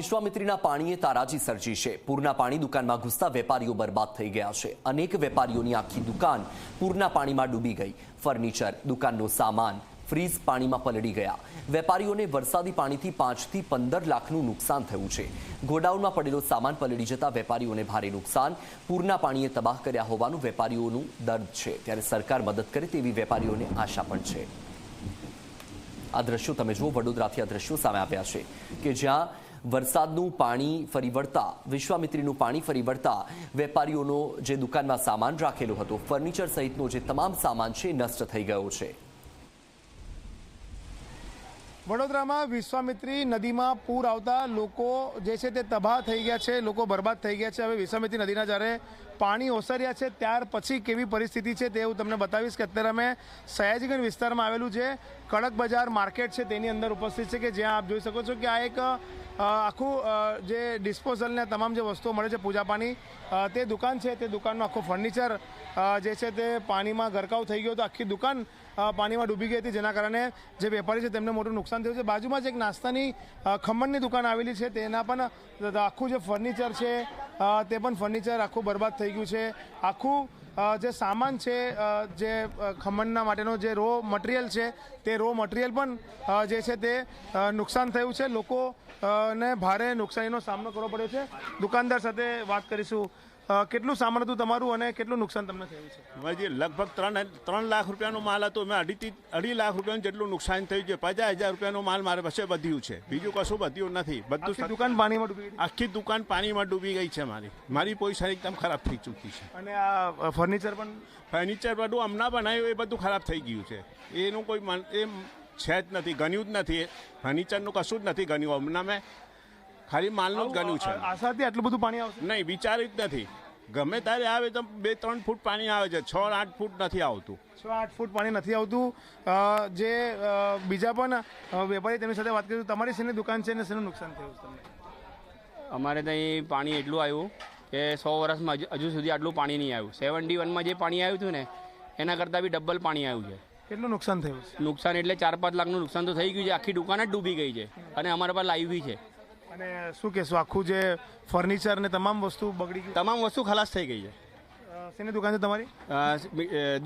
વિશ્વામિત્રીના પાણીએ તારાજી સર્જી છે. પૂરના પાણી દુકાનમાં ઘૂસતા વેપારીઓ બરબાદ થઈ ગયા છે. અનેક વેપારીઓની આખી દુકાન પૂરના પાણીમાં ડૂબી ગઈ. ફર્નિચર, દુકાનનો સામાન, ફ્રીજ પાણીમાં પલળી ગયા. વેપારીઓને વરસાદી પાણીથી પાંચથી પંદર લાખનું નુકસાન થયું છે. ગોડાઉનમાં પડેલો સામાન પલળી જતા વેપારીઓને ભારે નુકસાન. પૂરના પાણીએ તબાહ કર્યા હોવાનું વેપારીઓનું દર્દ છે. ત્યારે સરકાર મદદ કરે તેવી વેપારીઓને આશા પણ છે. આ દ્રશ્યો તમે જુઓ, વડોદરાથી આ દ્રશ્યો સામે આવ્યા છે કે જ્યાં વરસાદનું પાણી ફરી વળતા, વિશ્વામિત્રીનું પાણી ફરી વળતા વેપારીઓનો જે દુકાનમાં સામાન રાખેલો હતો, ફર્નિચર સહિતનો જે તમામ સામાન છે નષ્ટ થઈ ગયો છે. વડોદરામાં વિશ્વામિત્રી નદીમાં પૂર આવતા લોકો જે છે તે તબાહ થઈ ગયા છે, લોકો બરબાદ થઈ ગયા છે. હવે વિશ્વામિત્રી નદીના જ્યારે પાણી ઓસર્યા છે, ત્યાર પછી કેવી પરિસ્થિતિ છે તે હું તમને બતાવીશ કે અત્યારે અમે સયાજીગંજ વિસ્તારમાં આવેલું છે કડક બજાર માર્કેટ છે તેની અંદર ઉપસ્થિત છે કે જ્યાં આપ જોઈ શકો છો કે આ એક આખું જે ડિસ્પોઝલને તમામ જે વસ્તુઓ મળે છે પૂજા પાણી તે દુકાન છે, તે દુકાનનું આખું ફર્નિચર જે છે તે પાણીમાં ગરકાવ થઈ ગયો તો આખી દુકાન પાણીમાં ડૂબી ગઈ હતી જેના કારણે જે વેપારી છે તેમને મોટું નુકસાન થયું છે. બાજુમાં જ એક નાસ્તાની ખમણની દુકાન આવેલી છે, તેના પણ આખું જે ફર્નિચર છે તે પણ ફર્નિચર આખું બરબાદ થઈ ગયું છે. આખું જે સામાન છે જે ખમણના માટેનો જે રો મટીરિયલ છે, તે રો મટીરિયલ પણ જે છે તે નુકસાન થયું છે. લોકો ને ભારે નુકસાનીનો સામનો કરવો પડ્યો છે. દુકાનદાર સાથે વાત કરીશું. કેટલું સામાન હતું તમારું અને કેટલું નુકસાન તમને થયું છે? હજી લગભગ ત્રણ ત્રણ લાખ રૂપિયાનો માલ હતો મેં અઢીથી અઢી લાખ રૂપિયાનું જેટલું નુકસાન થયું છે પચાસ હજાર રૂપિયાનો માલ મારે પાસે વધ્યું છે. બીજું કશું વધ્યું નથી. બધું દુકાન પાણીમાં ડૂબી ગઈ? આખી દુકાન પાણીમાં ડૂબી ગઈ છે મારી. મારી પોઝિશન એકદમ ખરાબ થઈ ચૂકી છે. અને આ ફર્નિચર પણ? ફર્નિચર બધું હમણાં બનાવ્યું એ બધું ખરાબ થઈ ગયું છે. એનું કોઈ એ છે જ નથી ગણ્યું જ નથી. ફર્નિચરનું કશું જ નથી ગણ્યું. હમણાં મેં ખાલી માલનું જ ગણ્યું છે. આશાથી આટલું બધું પાણી આવશે? નહીં વિચાર્યું જ નથી. ગમે ત્યારે આવે તો બે ત્રણ ફૂટ પાણી આવે છે. છ આઠ ફૂટ નથી આવતું. છ આઠ ફૂટ પાણી નથી આવતું. જે બીજા પણ વેપારી તેમની સાથે વાત કરી તમારી શેની દુકાન છે ને શેનું નુકસાન થયું છે તમને? અમારે ત્યાં પાણી એટલું આવ્યું કે સો વર્ષમાં હજુ- હજુ સુધી આટલું પાણી નહીં આવ્યું. સેવન્ટી વનમાં જે પાણી આવ્યું હતું ને એના કરતાં બી ડબલ પાણી આવ્યું છે. કેટલું નુકસાન થયું છે? નુકસાન એટલે ચાર પાંચ લાખનું નુકસાન તો થઈ ગયું છે. આખી દુકાન જ ડૂબી ગઈ છે અને અમારા પાસે લાઈવ બી છે. અને શું કહેશું આખું જે ફર્નિચર ને તમામ વસ્તુ બગડી ગઈ તમામ વસ્તુ ખલાસ થઈ ગઈ છે. શેની દુકાન છે તમારી?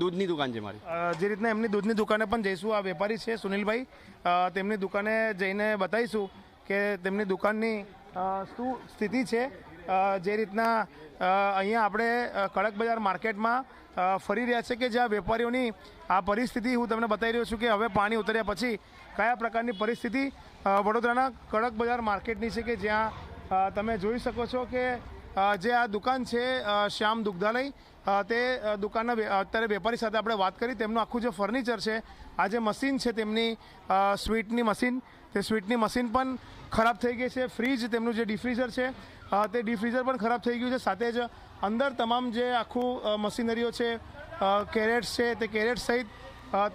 દૂધની દુકાન છે મારી. જે રીતના એમની દૂધની દુકાને પણ જઈશું આ વેપારી છે સુનિલભાઈ. તેમની દુકાને જઈને બતાવીશું કે તેમની દુકાનની શું સ્થિતિ છે જે રીતના અહીંયા આપણે કડક બજાર માર્કેટમાં ફરી રહ્યા છે કે જ્યાં વેપારીઓની આ પરિસ્થિતિ, હું તમને બતાવી રહ્યો છું કે હવે પાણી ઉતર્યા પછી કયા પ્રકારની પરિસ્થિતિ વડોદરાના કડક બજાર માર્કેટની છે કે જ્યાં તમે જોઈ શકો છો કે જે આ દુકાન છે શ્યામ દુગ્ધાલય તે દુકાનના અત્યારે વેપારી સાથે આપણે વાત કરી, તેમનું આખું જે ફર્નિચર છે, આ જે મશીન છે તેમની સ્વીટની મશીન, તે સ્વીટની મશીન પણ ખરાબ થઈ ગઈ છે. ફ્રીજ તેમનું જે ડીફ્રીઝર છે તે ડીફ્રીઝર પણ ખરાબ થઈ ગયું છે. સાથે જ અંદર તમામ જે આખું મશીનરીઓ છે કેરેટ્સ છે, તે કેરેટ સહિત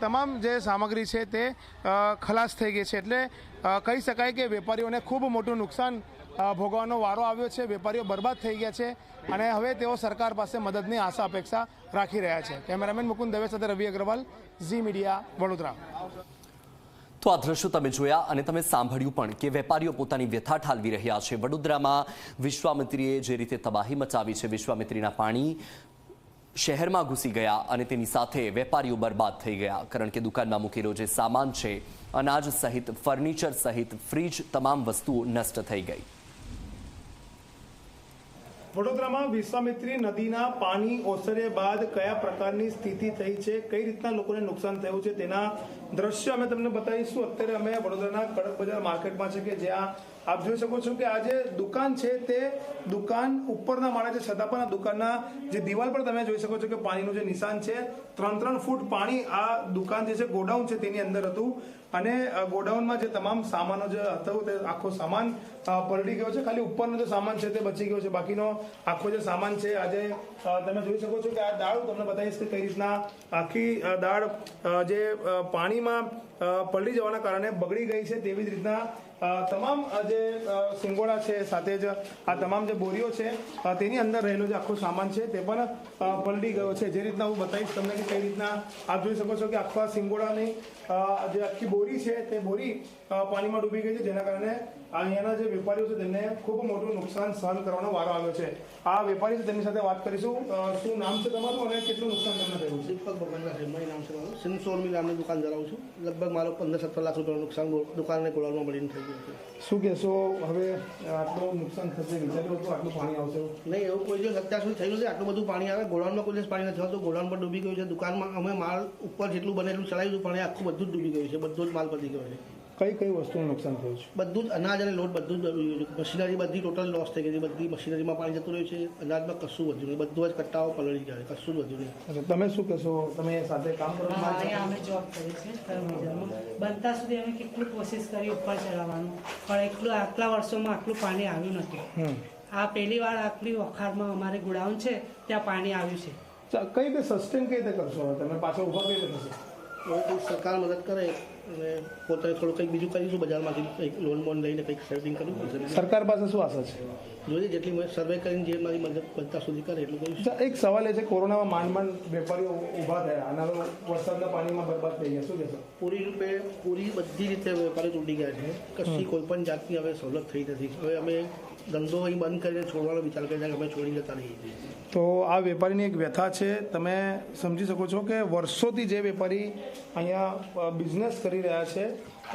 તમામ જે સામગ્રી છે તે ખલાસ થઈ ગઈ છે. એટલે કહી શકાય કે વેપારીઓને ખૂબ મોટું નુકસાન ભોગવવાનો વારો આવ્યો છે, વેપારીઓ બરબાદ થઈ ગયા છે અને હવે તેઓ સરકાર પાસે મદદની આશા, અપેક્ષા રાખી રહ્યા છે. કેમેરામેન મુકુંદ દવે સાથે રવિ અગ્રવાલ, ઝી મીડિયા, વડોદરા. તો આ દ્રશ્યો તમે જોયા અને તમે સાંભળ્યું પણ કે વેપારીઓ પોતાની વ્યથા ઠાલવી રહ્યા છે. વડોદરામાં વિશ્વામિત્રીએ જે રીતે તબાહી મચાવી છે, વિશ્વામિત્રીના પાણી શહેરમાં ઘૂસી ગયા અને તેની સાથે વેપારીઓ બરબાદ થઈ ગયા. કારણ કે દુકાનમાં મૂકેલો જે સામાન છે, અનાજ સહિત, ફર્નિચર સહિત, ફ્રીજ, તમામ વસ્તુઓ નષ્ટ થઈ ગઈ. વડોદરામાં વિશ્વામિત્રી નદીના પાણી ઓસર્યા બાદ કયા પ્રકારની સ્થિતિ થઈ છે, કઈ રીતના લોકોને નુકસાન થયું છે તેના દ્રશ્ય અમે તમને બતાવીશું. અત્યારે અમે વડોદરાના કડક બજાર માર્કેટમાં છે કે જ્યાં આપ જોઈ શકો છો કે આ જે દુકાન છે તે દુકાન ઉપરના માળે છે છતાં પણ આ દુકાનના જે દિવાલ પર તમે જોઈ શકો છો કે પાણીનું જે નિશાન છે ત્રણ ત્રણ ફૂટ પાણી આ દુકાન જે છે ગોડાઉન છે તેની અંદર હતું. અને ગોડાઉનમાં જે તમામ સામાનો જે હતો તે આખો સામાન પલટી ગયો છે. ખાલી ઉપરનો જે સામાન છે તે બચી ગયો છે. બાકીનો આખો જે સામાન છે આજે તમે જોઈ શકો છો કે આ દાળ તમને બતાવીશ કે કઈ રીતના આખી દાળ જે અ, પાણીમાં અ, પલટી જવાના કારણે બગડી ગઈ છે તેવી જ રીતના તમામ જે સિંગોડા છે સાથે જ આ તમામ જે બોરીઓ છે તેની અંદર રહેલો જે આખો સામાન છે તે પણ અ, પલટી ગયો છે. જે રીતના હું બતાવીશ તમને કે કઈ રીતના આપ જોઈ શકો છો કે આખા સિંગોડાની જે આખી બોરી છે તે બોરી પાણીમાં ડૂબી ગઈ છે જેના કારણે અહીંયાના જે વેપારીઓ છે તેમને ખૂબ મોટું નુકસાન સહન કરવાનો વારો આવ્યો છે. આ વેપારી છે તેમની સાથે વાત કરીશું. શું નામ છે તમારું અને કેટલું નુકસાન તમને થયું દીપક ભગવાનના નામ છે મારું. સિંસોરમી નામની દુકાન ધરાવું છું. લગભગ મારો પંદર સત્તર લાખ રૂપિયાનું નુકસાન દુકાનને ગોળામાં મળીને થઈ ગયું છે. શું કહેશો હવે આટલું નુકસાન થશે વિચાર્યું હતું આટલું પાણી આવશે? નહીં એવું કોઈ દિવસ અત્યાર સુધી થયું છે આટલું બધું પાણી આવે ગોળાનમાં કોઈ દિવસ પાણી નથી આવતું ગોળાન પર ડૂબી ગયું છે. દુકાનમાં અમે માલ ઉપર જેટલું બને એટલું ચડાવ્યું પણ એ આખું બધું જ ડૂબી ગયું છે બધું જ માલ પતી ગયો છે. કઈ કઈ વસ્તુનું નુકસાન થયું છે? બધું જ અનાજ અને લોટ બધું જ મશીનરી બધી ટોટલ લોસ થઈ ગઈ છે. બધી મશીનરીમાં પાણી જતું રહ્યું છે. અનાજમાં કશું વધ્યું નહીં. બધું જ કટ્ટાઓ પલળી ગયા કશું જ વધ્યું નહીં. તમે શું કહેશો? તમે સાથે કામ કરો અમે જોબ કરીએ છીએ બનતા સુધી અમે કેટલી કોશિશ કરી ઉપર ચડાવવાનું પણ એટલું આટલા વર્ષોમાં આટલું પાણી આવ્યું નથી. આ પહેલી વાર આટલી વખારમાં અમારે ગોડાઉન છે ત્યાં પાણી આવ્યું છે. કઈ રીતે સસ્ટેન કઈ રીતે કરશો? તમે પાછો ઊભા કઈ રીતે થશે? સરકાર મદદ કરે અને પોતે થોડું કંઈક બીજું કરીશું બજારમાંથી કંઈક લોન બોન લઈને કંઈક સેવિંગ કરવું? પડશે સરકાર પાસે શું આશા છે? જોઈએ જેટલી સર્વે કરીને જે મારી મદદ બનતા સુધી કરે એટલું કરીશું. એક સવાલ એ છે કોરોનામાં માંડ માંડ વેપારીઓ ઊભા થયા. આના વરસાદના પાણીમાં બરબાદ થઈ ગયા. શું કહેશો? પૂરી રૂપે પૂરી બધી રીતે વેપારી તૂટી ગયા છે. કશી કોઈ પણ જાતની હવે સવલત થઈ નથી. હવે અમે ધંધો અહીં બંધ કરીને છોડવાનો વિચાર કરી છીએ અમે છોડી જતા રહીએ. છીએ તો આ વેપારીની એક વ્યથા છે. તમે સમજી શકો છો કે વર્ષોથી જે વેપારી અહીંયા બિઝનેસ કરી રહ્યા છે.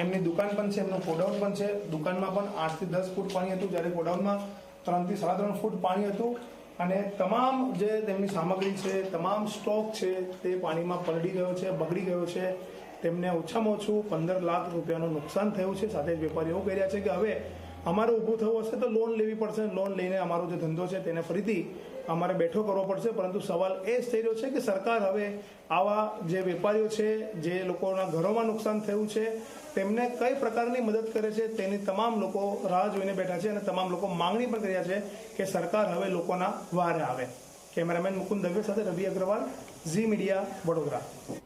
એમની દુકાન પણ છે, એમનું ગોડાઉન પણ છે. દુકાનમાં પણ આઠથી દસ ફૂટ પાણી હતું, જ્યારે ગોડાઉનમાં ત્રણથી સાડા ત્રણ ફૂટ પાણી હતું. અને તમામ જે તેમની સામગ્રી છે, તમામ સ્ટોક છે, તે પાણીમાં પલળી ગયો છે, બગડી ગયો છે. તેમને ઓછામાં ઓછું પંદર લાખ રૂપિયાનું નુકસાન થયું છે. સાથે જ વેપારીઓ કહી રહ્યા છે કે હવે અમારે ઊભું થવું હશે તો લોન લેવી પડશે. લોન લઈને અમારો જે ધંધો છે તેને ફરીથી અમારે બેઠો કરવો પડશે. પરંતુ સવાલ એ જ થઈ રહ્યો છે કે સરકાર હવે આવા જે વેપારીઓ છે, જે લોકોના ઘરોમાં નુકસાન થયું છે, તેમને કઈ પ્રકારની મદદ કરે છે, તેની તમામ લોકો રાહ જોઈને બેઠા છે અને તમામ લોકો માંગણી પણ કર્યા છે કે સરકાર હવે લોકોના વારે આવે. કેમેરામેન મુકુંદ દવે સાથે રવિ અગ્રવાલ, ઝી મીડિયા, વડોદરા.